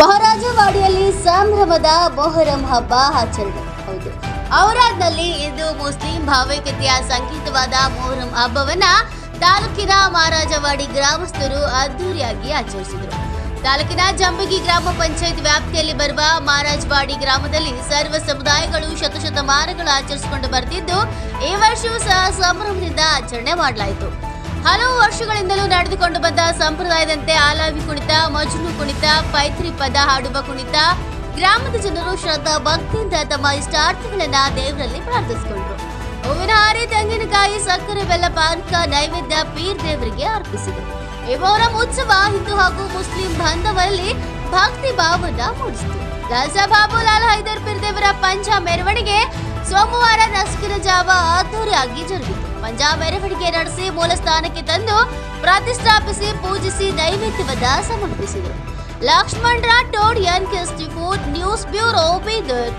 ಮಹಾರಾಜವಾಡಿಯಲ್ಲಿ ಸಂಭ್ರಮದ ಮೊಹರಂ ಹಬ್ಬ ಆಚರಣೆ. ಹೌದು. ಔರಾದ್ನಲ್ಲಿ ಇಂದು ಮುಸ್ಲಿಂ ಭಾವೈಕ್ಯತೆಯ ಸಂಕೇತವಾದ ಮೊಹರಂ ಹಬ್ಬವನ್ನ ತಾಲೂಕಿನ ಮಹಾರಾಜವಾಡಿ ಗ್ರಾಮಸ್ಥರು ಅದ್ದೂರಿಯಾಗಿ ಆಚರಿಸಿದರು. ತಾಲೂಕಿನ ಜಂಬಗಿ ಗ್ರಾಮ ಪಂಚಾಯತ್ ವ್ಯಾಪ್ತಿಯಲ್ಲಿ ಬರುವ ಮಹಾರಾಜವಾಡಿ ಗ್ರಾಮದಲ್ಲಿ ಸರ್ವ ಸಮುದಾಯಗಳು ಶತಶತಮಾನಗಳು ಆಚರಿಸಿಕೊಂಡು ಬರ್ತಿದ್ದು, ಈ ವರ್ಷವೂ ಸಹ ಸಂಭ್ರಮದಿಂದ ಆಚರಣೆ ಮಾಡಲಾಯಿತು. ಹಲವು ವರ್ಷಗಳಿಂದಲೂ ನಡೆದುಕೊಂಡು ಬಂದ ಸಂಪ್ರದಾಯದಂತೆ ಆಲಾವಿ ಕುಣಿತ, ಮಜ್ನು ಕುಣಿತ ಪೈತ್ರಿ ಪದ ಹಾಡುವ ಕುಣಿತ. ಗ್ರಾಮದ ಜನರು ಶ್ರದ್ಧಾ ಭಕ್ತಿಯಿಂದ ತಮ್ಮ ಇಷ್ಟಾರ್ಥಗಳನ್ನ ದೇವರಲ್ಲಿ ಪ್ರಾರ್ಥಿಸಿಕೊಂಡ್ರು. ಹೂವಿನ ಹಾರಿ, ತೆಂಗಿನಕಾಯಿ, ಸಕ್ಕರೆ, ಬೆಲ್ಲ, ಪಾನಕ, ನೈವೇದ್ಯ ಪೀರ್ ದೇವರಿಗೆ ಅರ್ಪಿಸಿದರು. ಮೊಹರಂ ಉತ್ಸವ ಹಿಂದೂ ಹಾಗೂ ಮುಸ್ಲಿಂ ಬಾಂಧವರಲ್ಲಿ ಭಕ್ತಿ ಭಾವನ ಮೂಡಿಸಿತು. ಬಾಬು ಲಾಲ್ ಹೈದರ್ ಪೀರ್ ದೇವರ ಪಂಚ ಮೆರವಣಿಗೆ ಸೋಮವಾರ ನಸ್ಕಿನ ಜಾವ ಅದ್ದೂರಿಯಾಗಿ ಜರುಗಿತು. ಪಂಜಾಬ್ ಮೆರವಣಿಗೆ ನಡೆಸಿ ಮೂಲ ಸ್ಥಾನಕ್ಕೆ ತಂದು ಪ್ರತಿಷ್ಠಾಪಿಸಿ ಪೂಜಿಸಿ ನೈವೇದ್ಯವನ್ನ ಸಮರ್ಪಿಸಿದರು. Lakshman Rathod, N news bureau Bidar